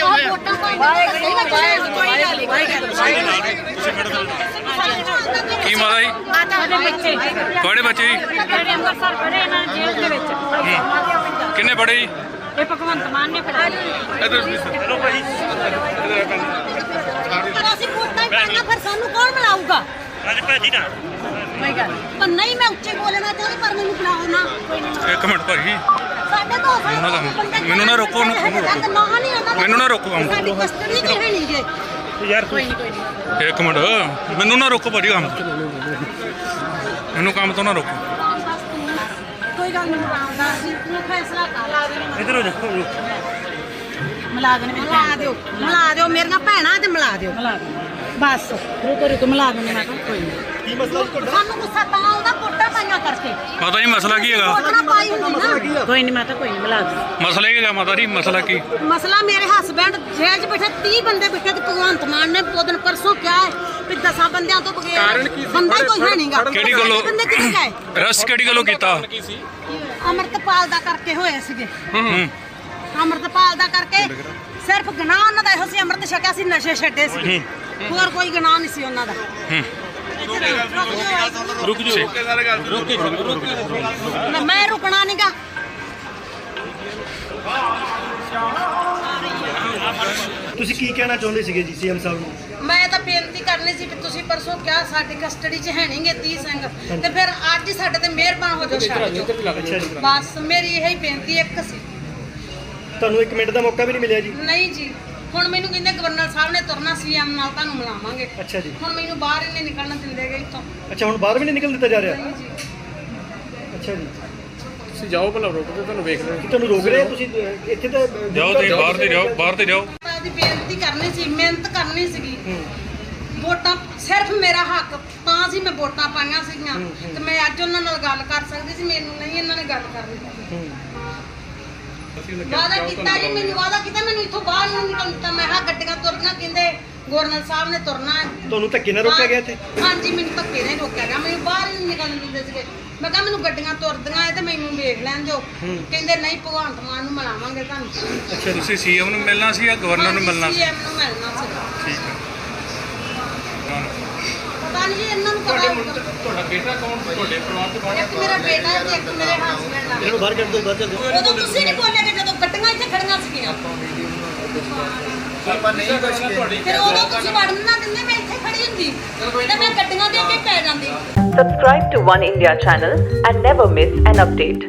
ਉਹ ਵੋਟਾਂ ਪਾਈ ਨਹੀਂ ਮੈਂ ਕੋਈ ਗੱਲ ਨਹੀਂ ਕੋਈ ਗੱਲ ਨਹੀਂ। ਕੀ ਮਾਤਾ ਜੀ? ਬੱਚੇ। ਤੁਹਾਡੇ ਬੱਚੇ ਜੀ? ਜਿਹੜੇ ਅੰਮ੍ਰਿਤਸਰ ਖੜੇ ਇਹਨਾਂ ਨੇ ਜੇਲ੍ਹ ਦੇ ਵਿੱਚ। ਕਿੰਨੇ ਪੜੇ ਜੀ? ਇਹ ਭਗਵੰਤ ਮਾਨ ਨੇ ਫੜਾ ਇਧਰ ਚਲੋ ਭਾਈ। ਪਰ ਅਸੀਂ ਵੋਟਾਂ ਹੀ ਪਾਣਾ ਫਿਰ ਸਾਨੂੰ ਕੌਣ ਬੁਲਾਊਗਾ ਅੱਜ ਭਾਜੀ ਨਾ। ਕੋਈ ਗੱਲ ਪਰ ਨਹੀਂ ਮੈਂ ਉੱਚੇ ਬੋਲਣਾ ਚਾਹੁੰਦੀ ਪਰ ਮੈਨੂੰ ਬੁਲਾਓ ਨਾ। ਕੋਈ ਨਹੀਂ ਇੱਕ ਮਿੰਟ ਭਾਈ ਸਾਡੇ ਤੋਂ ਮੈਨੂੰ ਨਾ ਕੰਮ- ਮੈਨੂੰ ਨਾ ਰੋਕੋ, ਉਹਨੂੰ- ਉਹਨੂੰ ਰੋਕੋ। ਮੈਨੂੰ ਨਾ ਰੋਕੋ। ਕੰਮ। ਸਾਡੀ ਕਸਟਡੀ ਨਹੀਂ ਜੇ। ਯਾਰ ਕੋਈ ਨਹੀਂ ਕੋਈ ਨਹੀਂ। ਇੱਕ ਮਿੰਟ। ਮੈਨੂੰ ਨਾ ਰੋਕੋ ਭਾਜੀ ਕੰਮ। ਮੈਨੂੰ ਕੰਮ ਤੋਂ ਨਾ ਰੋਕੋ। ਕੋਈ ਗੱਲ ਨਹੀਂ ਮੁਲਾਉਂਦਾ ਅਸੀਂ ਤੂੰ ਫੈਸਲਾ ਕਰ। ਲਾ ਦੇ ਇਧਰ ਹੋ ਜਾ। ਮਿਲਾ ਦੇਣੇ ਮਿਲਾ ਦਿਓ ਮਿਲਾ ਦਿਓ ਮੇਰੀਆਂ ਭੈਣਾਂ ਤੇ ਮਿਲਾ ਦਿਓ। ਮਿਲਾ ਦਿਓ। ਬਸ। ਰੁਕੋ ਰੁਕੋ ਮਿਲਾ ਦਿੰਦੇ ਮੈਂ ਕੋਈ ਨਹੀਂ। ਕੀ ਮਸਲਾ ਸਾਨੂੰ ਗੁੱਸਾ ਤਾਂ ਆਉਂਦਾ ਕੋਟਾ ਪਾਈਆਂ ਕਰਕੇ। ਮਾਤਾ ਜੀ ਮਸਲਾ ਕੀ ਹੈਗਾ। ਕੋਟਾ ਪਾਈ ਹੁੰਦੀ ਨਾ। ਕੋਈ ਨਹੀਂ ਮੈਂ ਤਾਂ ਕੋਈ ਨਹੀਂ ਮਿਲਾ ਦਿਓ। ਮਸਲਾ ਕੀ ਹੈਗਾ ਮਾਤਾ ਜੀ? ਮਸਲਾ ਕੀ? ਮਸਲਾ ਮੇਰੇ ਹਸਬੰਡ ਜੇਲ੍ਹ 'ਚ ਬੈਠੇ 30 ਬੰਦੇ ਬੈਠੇ ਤੇ ਭਗਵੰਤ ਮਾਨ ਨੇ ਉਹ ਦਿਨ ਪਰਸੋਂ ਕਿਹਾ ਹੈ ਵੀ 10 ਬੰਦਿਆਂ ਤੋਂ ਬਗੈਰ ਬੰਦਾ ਹੀ ਕੋਈ ਹੈ ਨਹੀਂਗਾ ਕਿਹੜੀ ਗੱਲੋਂ? ਬੰਦੇ ਕਿੱਥੇ ਗਏ? ਰਸ ਕਿਹੜੀ ਗੱਲੋਂ ਕੀਤਾ? ਅਮਰਤਪਾਲ ਦਾ ਕਰਕੇ ਹੋਏ ਸੀਗੇ। ਹੂੰ। ਅਮਰਤਪਾਲ ਦਾ ਕਰਕੇ ਸਿਰਫ ਗੁਨਾਹ ਉਹਨਾਂ ਦਾ ਇਹੋ ਸੀ ਅੰਮ੍ਰਿਤ ਛਕਿਆ ਸੀ ਨਸ਼ੇ ਛੱਡੇ ਸੀ। ਹੋਰ ਕੋਈ ਗੁਨਾਹ ਨਹੀਂ ਸੀ ਉਹਨਾਂ ਦਾ। ਰੁਕ ਜਾਓ। ਮੈਂ- ਮੈਂ ਰੁਕਣਾ ਨਹੀਂਗਾ ਤੁਸੀਂ ਕੀ ਕਹਿਣਾ ਚਾਹੁੰਦੇ ਸੀਗੇ ਜੀ ਸੀਐਮ ਸਾਹਿਬ ਨੂੰ? ਮੈਂ ਤਾਂ ਬੇਨਤੀ ਕਰਨੀ ਸੀ ਕਿ ਤੁਸੀਂ ਪਰਸੋਂ ਕਿਹਾ ਸਾਡੀ ਕਸਟਡੀ 'ਚ ਹੈ ਨਹੀਂਗੇ 30 ਸਿੰਘ ਤੇ ਫਿਰ ਅੱਜ ਹੀ ਸਾਡੇ ਤੇ ਮਿਹਰਬਾਨ ਹੋ ਜਾਓ ਜੀ। ਬਸ ਮੇਰੀ ਇਹੀ ਬੇਨਤੀ ਇੱਕ ਸੀ ਤੁਹਾਨੂੰ ਇੱਕ ਮਿੰਟ ਦਾ ਮੌਕਾ ਵੀ ਨਹੀਂ ਮਿਲਿਆ ਜੀ? ਨਹੀਂ ਜੀ। ਹੁਣ ਮੈਨੂੰ ਕਹਿੰਦੇ ਗਵਰਨਰ ਸਾਹਿਬ ਨੇ ਤੁਰਨਾ ਸੀਐਮ ਨਾਲ ਤੁਹਾਨੂੰ ਮਿਲਾਵਾਂਗੇ। ਅੱਛਾ ਜੀ। ਹੁਣ ਮੈਨੂੰ ਬਾਹਰ ਨਹੀਂ ਨਿਕਲਣ ਦਿੰਦੇ ਗਏ ਇੱਥੋਂ। ਅੱਛਾ ਹੁਣ ਬਾਹਰ ਵੀ ਨਹੀਂ ਨਿਕਲ ਦਿੱਤਾ ਜਾ ਰਿਹਾ? ਨਹੀਂ ਜੀ। ਅੱਛਾ ਜੀ। ਤੁਸੀਂ ਜਾਓ ਭਲਾ ਰੁਕ ਕੇ ਤੁਹਾਨੂੰ ਵੇਖ ਲੈਣ ਕੀ ਤੁਹਾਨੂੰ ਰੋਕ ਰਹੇ ਤੁਸੀਂ? ਇੱਥੇ ਤਾਂ ਜਾਓ ਤੁਸੀਂ ਬਾਹਰ ਤੇ ਜਾਓ ਬਾਹਰ ਤੇ ਜਾਓ। ਮੈਂ ਦੀ ਬੇਨਤੀ ਕਰਨੀ ਸੀ ਮਿਹਨਤ ਕਰਨੀ ਸੀਗੀ। ਵੋਟਾਂ ਸਿਰਫ ਮੇਰਾ ਹੱਕ ਤਾਂ ਸੀ ਮੈਂ ਵੋਟਾਂ ਪਾਈਆਂ ਸੀਗੀਆਂ। ਤੇ ਮੈਂ ਅੱਜ ਉਹਨਾਂ ਨਾਲ ਗੱਲ ਕਰ ਸਕਦੀ ਸੀ ਮੈਨੂੰ ਨਹੀਂ ਇਹਨਾਂ ਨੇ ਗੱਲ ਕਰਨੀ। ਹੂੰ। ਵਾਦਾ ਕੀਤਾ ਜੀ ਮੈਨੂੰ ਵਾਦਾ ਕੀਤਾ ਮੈਨੂੰ ਇੱਥੋਂ ਬਾਹਰ ਨਹੀਂ ਨਿਕਲਣ ਦਿੱਤਾ। ਮੈਂ ਹਾਂ ਗੱਡੀਆਂ ਤੁਰਨਾ ਕਹਿੰਦੇ ਗਵਰਨਰ ਸਾਹਿਬ ਨੇ ਤੁਰਨਾ ਹੈ। ਤੁਹਾਨੂੰ ਧੱਕੇ ਨਾਲ ਰੋਕਿਆ ਗਿਆ ਇੱਥੇ? ਹਾਂਜੀ ਮੈਨੂੰ ਧੱਕੇ ਨਹੀਂ ਰੋਕਿਆ ਗਿਆ। ਮੈਨੂੰ ਬਾਹਰ ਹੀ ਨਹੀਂ ਨਿਕਲਣ ਦਿੰਦੇ ਸੀਗੇ। ਮੈਂ ਕਿਹਾ ਮੈਨੂੰ ਗੱਡੀਆਂ ਤੁਰਦੀਆਂ ਐ ਤੇ ਮੈਨੂੰ ਵੇਖ ਲੈਣ ਦਿਓ। ਕਹਿੰਦੇ ਨਹੀਂ ਭਗਵੰਤ ਮਾਨ ਨੂੰ ਮਿਲਾਵਾਂਗੇ ਤੁਹਾਨੂੰ। ਅੱਛਾ ਤੁਸੀਂ ਸੀਐਮ ਨੂੰ ਮਿਲਣਾ ਸੀ ਜਾਂ ਗਵਰਨਰ ਨੂੰ ਮਿਲਣਾ ਸੀ? ਸੀਐਮ ਨੂੰ ਮਿਲਣਾ ਸੀ। ਠੀਕ ਹੈ। ਪਤਾ ਨਹੀਂ ਜੀ ਇਹਨਾਂ ਨੂੰ ਪਤਾ ਹੋਊਗਾ। ਤੁਹਾਡਾ ਬੇਟਾ ਕੌਣ ਤੁਹਾਡੇ ਪਰਿਵਾਰ ਚ ਕੌਣ ਇੱਕ ਮੇਰਾ ਬੇਟਾ ਹੈ ਤੇ ਇੱਕ ਮੇਰੇ ਹਸਬੰਡ ਆ। ਇਹਨਾਂ ਨੂੰ ਬਾਹਰ ਕੱਢ ਦਿਓ ਬਾਹਰ ਚੱਲ ਦਿਓ। ਉਦੋਂ ਤੁਸੀਂ ਨਹੀਂ ਬੋਲੇ ਕਿ ਜਦੋਂ ਗੱਡੀਆਂ ਇੱਥੇ ਖੜੀਆਂ ਸੀਗੀਆਂ। ਫਿਰ ਉਦੋਂ ਤੁਸੀਂ ਵੜਨ ਨਾ ਦਿੰਦੇ ਮੈਂ ਇੱਥੇ ਖੜੀ ਹੁੰਦੀ। ਤੇ ਮੈਂ ਗੱਡੀਆਂ ਦੇ ਅੱਗੇ ਪੈ ਜਾਂਦੀ। Subscribe to One India channel and never miss an update.